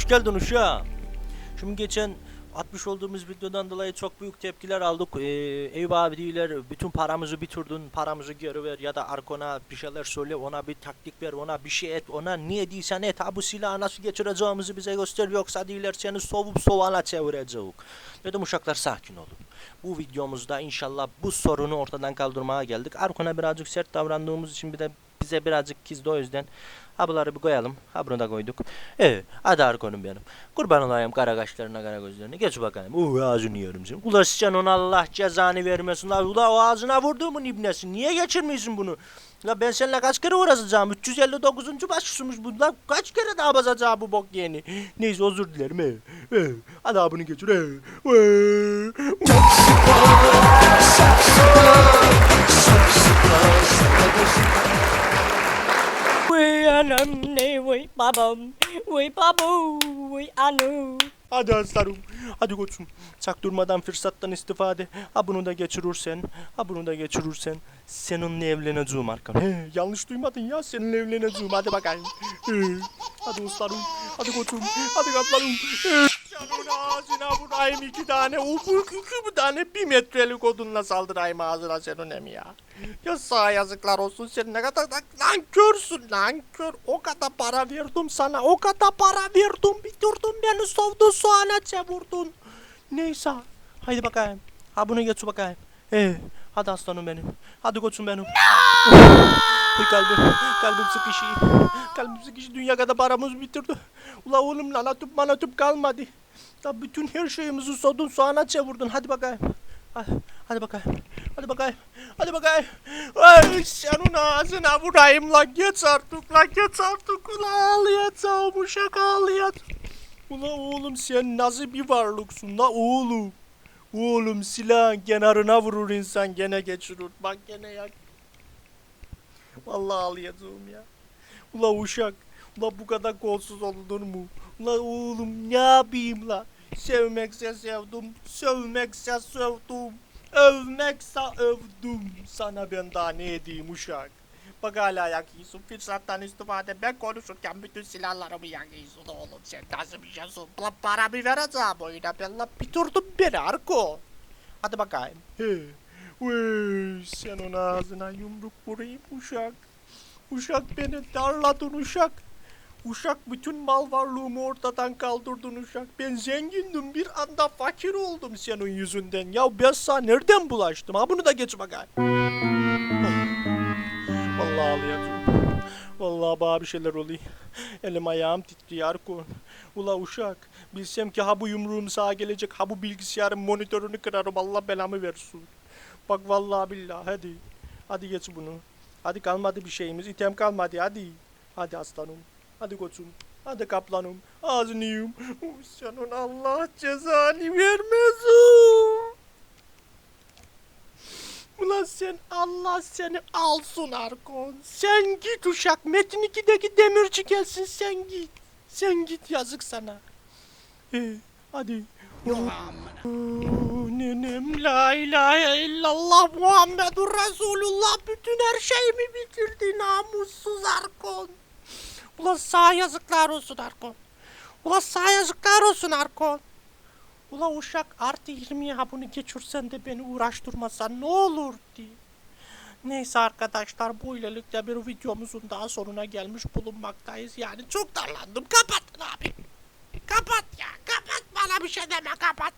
Hoş geldin uşağım. Şimdi geçen atmış olduğumuz videodan dolayı çok büyük tepkiler aldık. Ee, eyvah diyorlar bütün paramızı bitirdin, paramızı geri ver ya da Arkon'a bir şeyler söyle, ona bir taktik ver, ona bir şey et, ona niye değilsen et. Ha bu silahı nasıl geçireceğimizi bize göster yoksa diyorlar seni sovup sovana çevireceğiz. Dedim uşaklar sakin olun. Bu videomuzda inşallah bu sorunu ortadan kaldırmaya geldik. Arkon'a birazcık sert davrandığımız için bir de bize birazcık kızdı o yüzden Ha bunları bir koyalım. Ha da koyduk. Evet. Hadi Arkon'um benim. Kurban olayım kara kaşlarına kara gözlerine. Geç bakayım. Uh ağzını yiyorum senin. Ula sen ona Allah cezanı vermesin. La, ula o ağzına vurduğumun ibnesi. Niye geçirmiyorsun bunu? La ben seninle kaç kere uğraşacağım? 359. başlıyormuş bu. La kaç kere daha basacağım bu bok yeni. Neyse özür dilerim. He. He. Hadi abi bunu geçir. He. Vay anam ne vay babam Vay babu vay anu Hadi aslanım. Hadi koçum. Çaktırmadan fırsattan istifade. Ha bunu da geçirirsen. Ha bunu da geçirirsen. Seninle evleneceğim arkam. He, yanlış duymadın ya. Seninle evleneceğim. Hadi bakayım. He, hadi aslanım. Hadi koçum. Hadi kaplanım. He. Ağzına vurayım iki tane. Ufuk iki tane bir metrelik odunla saldırayım ağzına senin hem ya. Ya sağ yazıklar olsun sen ne kadar da nankörsün nankör. O kadar para verdim sana o kadar para verdim bitirdin beni sovdun soğana çevirdin. Neyse haydi bakayım. Ha bunu geç bakayım. Ee, hadi aslanım benim. Hadi koçum benim. Kalbim, kalbim sıkışıyor. Kalbim sıkışıyor. Dünya kadar paramız bitirdi. Ula oğlum lan atıp bana atıp kalmadı. Ya bütün her şeyimizi sodun soğana çevirdin. Hadi bakayım. Hadi, bakayım. Hadi bakayım. Hadi bakayım. Ay senin ağzına vurayım lan. Geç artık lan. Geç artık. Ula ağlayacağım. Uşak ağlayacağım. Ula oğlum sen nasıl bir varlıksın la oğlum. Oğlum silahın kenarına vurur insan gene geçirir. Bak gene yak. Vallahi ağlayacağım ya. Ula uşak. Ula bu kadar kolsuz olunur mu? Ula oğlum ne yapayım la? Sevmekse sevdim. Sövmekse sövdüm. Övmekse övdüm. Sana ben daha ne edeyim uşak? Bak hala yakıyorsun. Fırsattan istifade ben konuşurken bütün silahlarımı yakıyorsun oğlum. Sen nasıl bir şeysin? La paramı vereceğim oyuna. Ben la bitirdim beni Arko. Hadi bakayım. He. Vay, sen onun ağzına yumruk vurayım uşak. Uşak beni darladın uşak. Uşak bütün mal varlığımı ortadan kaldırdın uşak. Ben zengindim bir anda fakir oldum senin yüzünden. Ya ben sana nereden bulaştım? Ha bunu da geç bakayım. Vallahi ağlayacağım. Vallahi bana bir şeyler oluyor. Elim ayağım titriyor Arkon. Ula uşak. Bilsem ki ha bu yumruğum sağa gelecek. Ha bu bilgisayarın monitörünü kırarım. Allah belamı versin. Bak vallahi billahi hadi. Hadi geç bunu. Hadi kalmadı bir şeyimiz. item kalmadı hadi. Hadi aslanım. Hadi koçum. Hadi kaplanım. Ağzını yiyeyim. Senin Allah cezanı vermesin. Ulan sen Allah seni alsın Arkon. Sen git uşak. Metin 2'deki demirci gelsin sen git. Sen git yazık sana. Ee, hadi. Nenem la ilahe illallah Muhammedur Resulullah bütün her şeyimi bitirdi namussuz Arkon. Ulan sağ yazıklar olsun Arkon. Ulan sağ yazıklar olsun Arkon. Ula uşak artı 20'ye ha bunu geçirsen de beni uğraştırmasan ne olur diye. Neyse arkadaşlar bu ilelikle bir videomuzun daha sonuna gelmiş bulunmaktayız. Yani çok darlandım. Kapatın abi. Kapat ya. Kapat bana bir şey deme kapat.